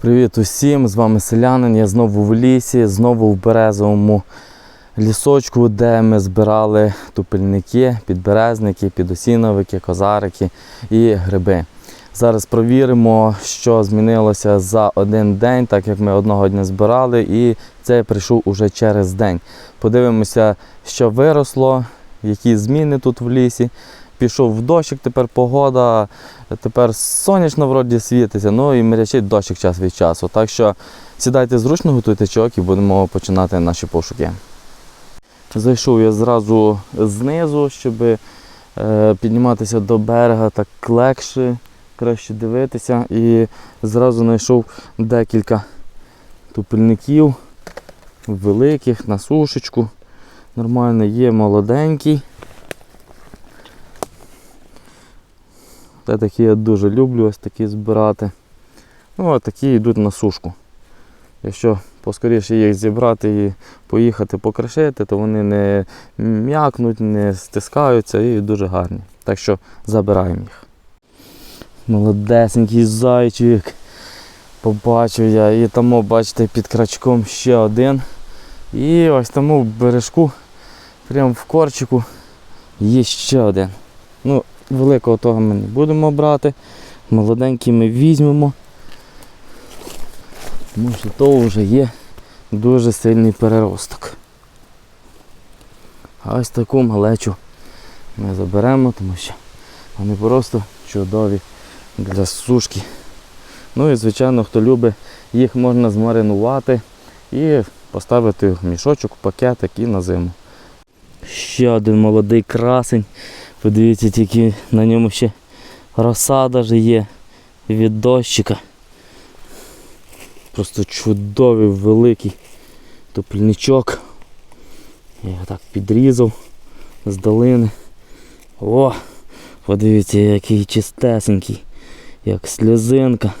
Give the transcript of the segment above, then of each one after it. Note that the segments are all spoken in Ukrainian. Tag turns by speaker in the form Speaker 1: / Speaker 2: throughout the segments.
Speaker 1: Привіт усім! З вами селянин. Я знову в лісі, знову в березовому лісочку, де ми збирали тупельники, підберезники, підосіновики, козарики і гриби. Зараз провіримо, що змінилося за один день, так як ми одного дня збирали, і це прийшов уже через день. Подивимося, що виросло, які зміни тут в лісі. Пішов в дощик, тепер погода, тепер сонячно вроді світиться, ну і мрячить дощик час від часу. Так що сідайте зручно, готуйте чок і будемо починати наші пошуки. Зайшов я зразу знизу, щоб е, підніматися до берега так легше, краще дивитися. І зразу знайшов декілька тупельників великих на сушечку. Нормально є молоденький. Та такі я дуже люблю ось такі збирати. Ну, а такі йдуть на сушку. Якщо поскоріше їх зібрати і поїхати покришити, то вони не м'якнуть, не стискаються і дуже гарні. Так що забираємо їх. Молодесенький зайчик. Побачив я. І тому, бачите, під крачком ще один. І ось тому в бережку, прямо в корчику, є ще один. Ну, Великого того ми не будемо брати. Молоденький ми візьмемо. Тому що то вже є дуже сильний переросток. А ось таку малечу ми заберемо, тому що вони просто чудові для сушки. Ну і звичайно, хто любить, їх можна змаринувати і поставити в мішочок, в пакетик і на зиму. Ще один молодий красень. Подивіться, тільки на ньому ще роса даже є від дощика. Просто чудовий великий топільничок. Я його так підрізав з долини. О! Подивіться, який чистесенький, як сльозинка.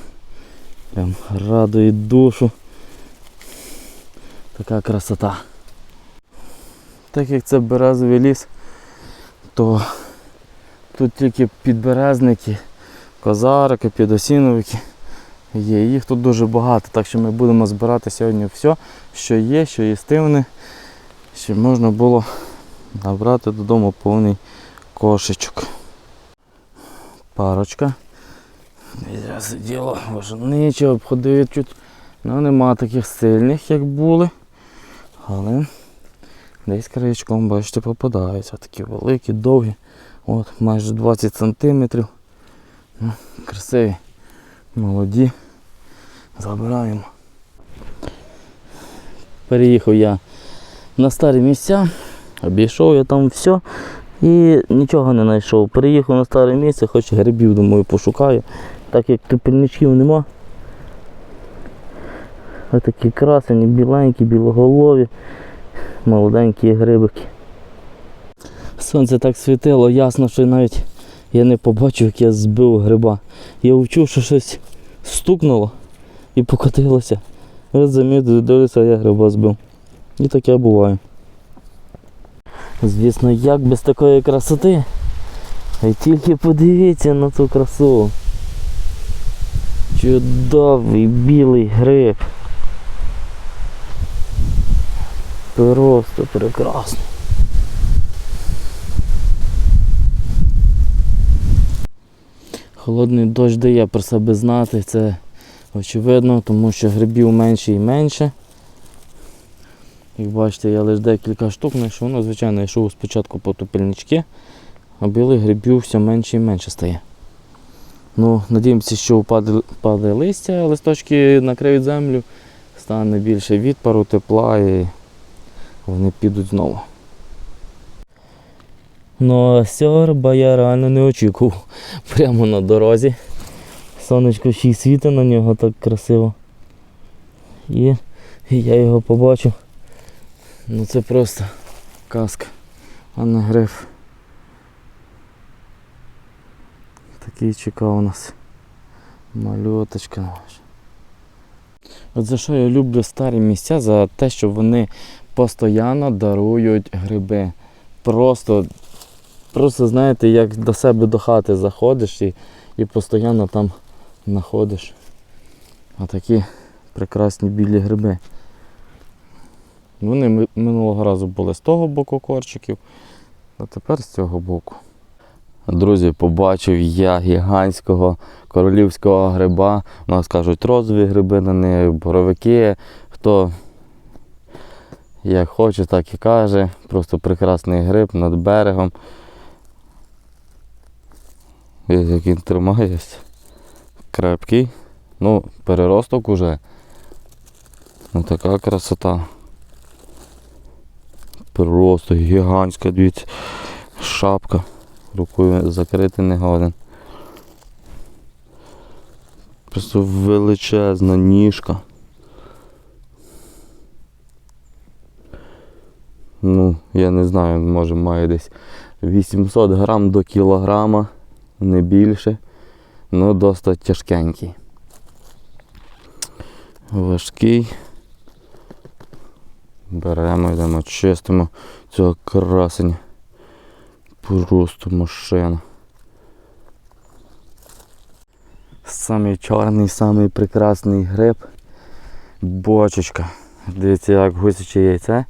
Speaker 1: Прям радує душу. Така красота. Так як це березовий ліс, то тут тільки підберезники, козарики, підосіновики є. Їх тут дуже багато, так що ми будемо збирати сьогодні все, що є, що їстивне, щоб можна було набрати додому повний кошечок. Парочка. Я сиділо, нічого обходив чуть. Ну нема таких сильних, як були. Але десь краєчком, бачите, попадаються. Такі великі, довгі. От, майже 20 сантиметрів. Ну, красиві, молоді. Забираємо. Переїхав я на старі місця, обійшов я там все і нічого не знайшов. Переїхав на старе місце, хоч грибів, думаю, пошукаю. Так як тупельничків нема. Ось такі красені, біленькі, білоголові, молоденькі грибики. Сонце так світило, ясно, що навіть я не побачив, як я збив гриба. Я вчув, що щось стукнуло і покотилося. Ось замітив, дивлюся, я гриба збив. І таке буває. Звісно, як без такої красоти. А тільки подивіться на цю красу. Чудовий білий гриб. Просто прекрасно. Холодний дощ дає про себе знати, це очевидно, тому що грибів менше і менше. Як бачите, я лише декілька штук знайшов, ну, звичайно, йшов спочатку по топельнички, а білих грибів все менше і менше стає. Ну, Надіємося, що впаде, падає листя, листочки накриють землю, стане більше відпару, тепла і вони підуть знову. Ну а гриба я реально не очікував. Прямо на дорозі. Сонечко ще й світить на нього так красиво. І, і я його побачив. Ну це просто казка, а не гриф. Такий чекав у нас. Мальоточка наша. От за що я люблю старі місця? За те, що вони постійно дарують гриби. Просто, просто знаєте, як до себе до хати заходиш і, і постійно там знаходиш Отакі прекрасні білі гриби. Вони минулого разу були з того боку корчиків, а тепер з цього боку. Друзі, побачив я гігантського королівського гриба. У нас кажуть розові гриби на них, боровики. Хто як хоче, так і каже. Просто прекрасний гриб над берегом. Як він тримається. Крепкий. Ну, переросток уже. Ну така красота. Просто гігантська, дивіться, шапка. Рукою закрити не годен. Просто величезна ніжка. Ну, я не знаю, може має десь 800 грам до кілограма, не більше. Ну, досить тяжкенький. Важкий. Беремо, йдемо, чистимо цього красення. Просто машина. Самий чорний, самий прекрасний гриб. Бочечка. Дивіться, як гусяче яйце.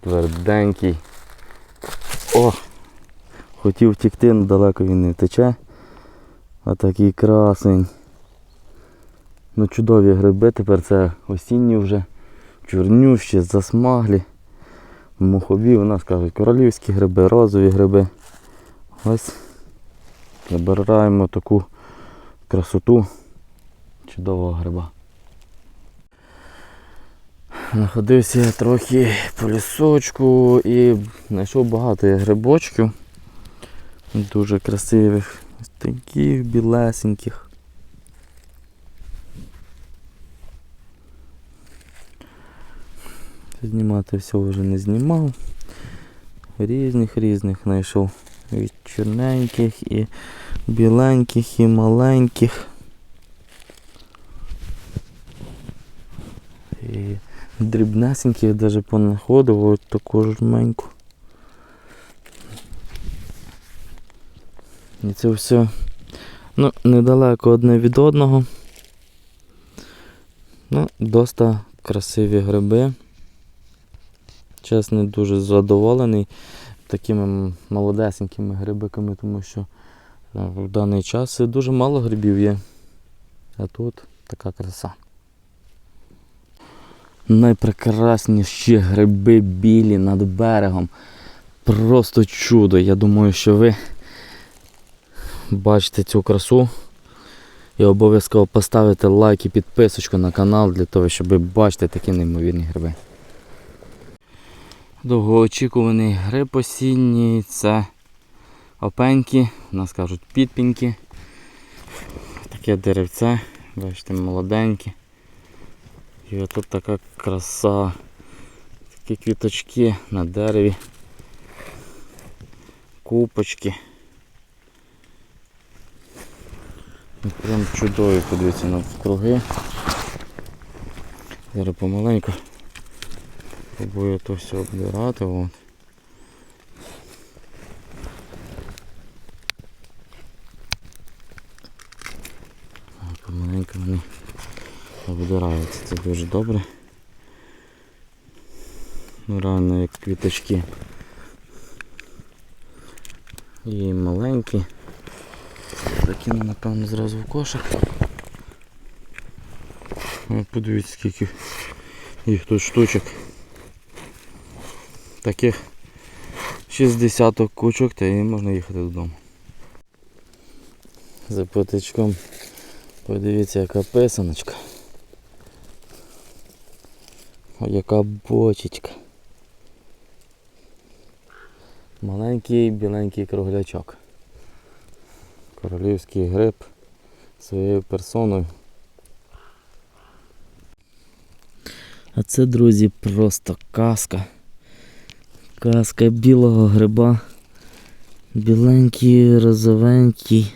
Speaker 1: Тверденький. О! Хотів втікти, але далеко він не втече. А такий красень. Ну чудові гриби, тепер це осінні вже. Чорнющі, засмаглі. Мухові, у нас кажуть королівські гриби, розові гриби. Ось забираємо таку красоту чудового гриба. Находився я трохи по лісочку і знайшов багато грибочків. Дуже красивих, ось таких білесеньких. Знімати все вже не знімав. Різних різних знайшов. І чорненьких, і біленьких, і маленьких. І дрібнесеньких навіть понаходив, ось таку жменьку. І це все ну, недалеко одне від одного. Ну, доста красиві гриби. Чесно, дуже задоволений такими молодесенькими грибиками, тому що е, в даний час дуже мало грибів є. А тут така краса. Найпрекрасніші гриби білі над берегом. Просто чудо. Я думаю, що ви бачите цю красу. І обов'язково поставите лайк і підписочку на канал для того, щоб бачити такі неймовірні гриби. Довгоочікуваний гриб осінній це опеньки, у нас кажуть підпіньки. Таке деревце, бачите, молоденьке. І отут така краса. Такі квіточки на дереві. Купочки. Ну, Прям чудові, подивіться навкруги. Зараз помаленьку Пробую то все оббирати. От. Помаленьку вони обдираються. Це дуже добре. Ну, реально як квіточки. І маленькі. Закину напевно зразу в кошик. Подивіться скільки їх тут штучок. Таких 60 кучок, та і можна їхати додому. За потичком подивіться яка писаночка. О, яка бочечка. Маленький біленький круглячок. Королівський гриб своєю персоною. А це, друзі, просто казка. Казка білого гриба. Біленький, розовенький.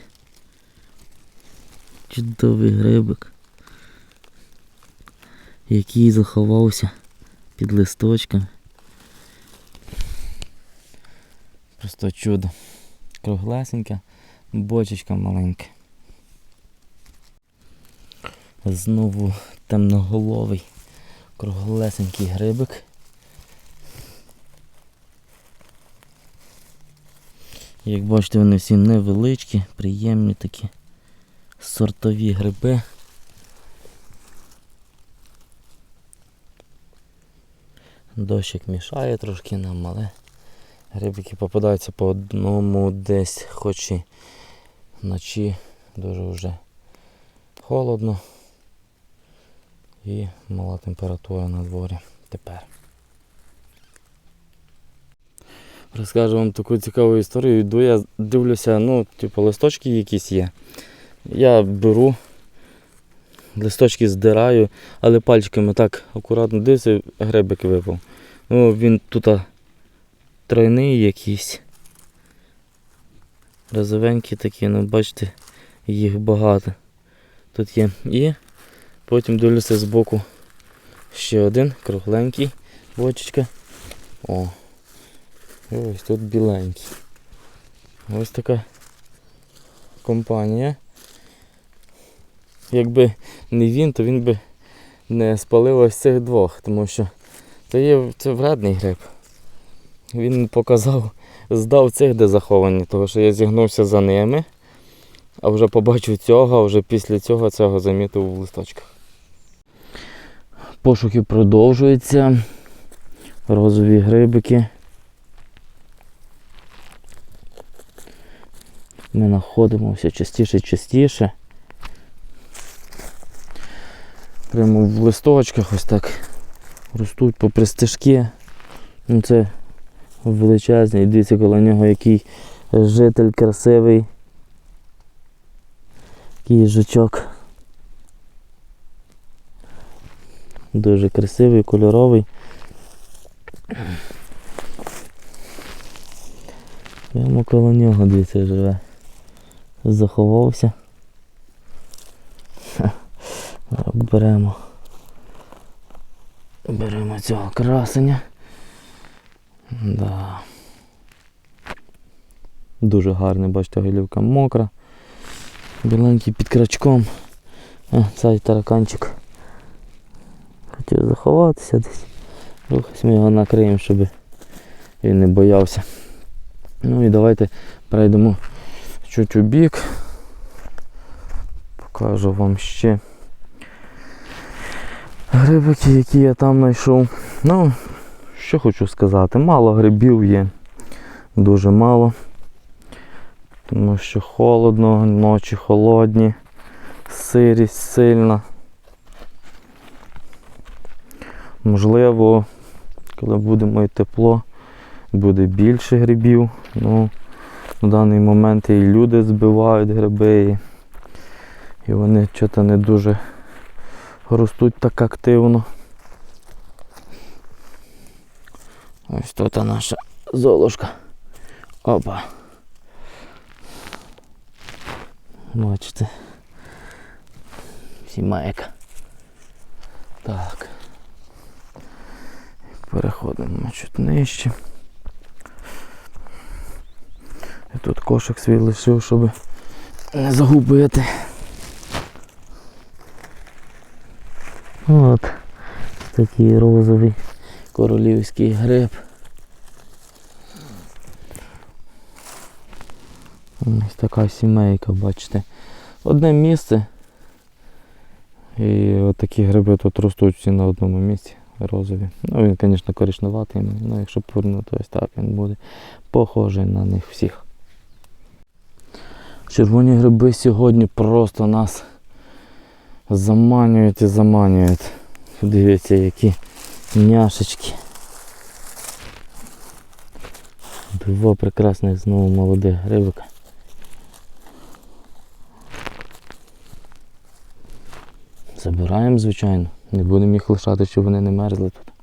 Speaker 1: Чудовий грибик. Який заховався під листочками. Просто чудо. Круглесенька, бочечка маленька. Знову темноголовий, круглесенький грибик. Як бачите, вони всі невеличкі, приємні такі сортові гриби. Дощик мішає трошки нам, але грибики попадаються по одному десь, хоч і вночі дуже вже холодно і мала температура на дворі тепер. Розкажу вам таку цікаву історію. Йду я дивлюся, ну, типу, листочки якісь є. Я беру, листочки здираю, але пальчиками так акуратно дивлюся, грибик випав. Ну, він тут тройний якийсь. Розовенький такі, ну бачите, їх багато. Тут є. І потім дивлюся збоку ще один кругленький бочечка. О. Ось тут біленький. Ось така компанія. Якби не він, то він би не спалив ось цих двох, тому що це є це вредний гриб. Він показав, здав цих, де заховані, тому що я зігнувся за ними, а вже побачив цього, а вже після цього цього замітив у листочках. Пошуки продовжуються. Розові грибики. Ми знаходимо все частіше і частіше. Прямо в листочках ось так ростуть попри стежки. Ну це величезний. Дивіться коло нього який житель красивий. Який їжачок. Дуже красивий, кольоровий. Прямо коло нього дивіться живе. Заховався. Беремо. Беремо цього красення. Да. Дуже гарний, бачите, голівка мокра. Біленький під крачком. А, цей тараканчик. Хотів заховатися десь. Рухось ми його накриємо, щоб він не боявся. Ну і давайте перейдемо чуть у бік. Покажу вам ще грибики, які я там знайшов. Ну, що хочу сказати, мало грибів є, дуже мало. Тому що холодно, ночі холодні, сирість сильна. Можливо, коли буде моє тепло, буде більше грибів. Ну, на даний момент і люди збивають гриби, і, вони чого не дуже ростуть так активно. Ось тут наша золушка. Опа. Бачите. Сімейка. Так. Переходимо чуть нижче. Я тут кошик свій лишив, щоб не загубити. От такий розовий королівський гриб. Ось така сімейка, бачите. Одне місце. І от такі гриби тут ростуть всі на одному місці. Розові. Ну він, звісно, коричневатий, ну якщо повернути ось так, він буде похожий на них всіх. Червоні гриби сьогодні просто нас заманюють і заманюють. Дивіться, які няшечки. Два прекрасних знову молодих грибика. Забираємо, звичайно. Не будемо їх лишати, щоб вони не мерзли тут.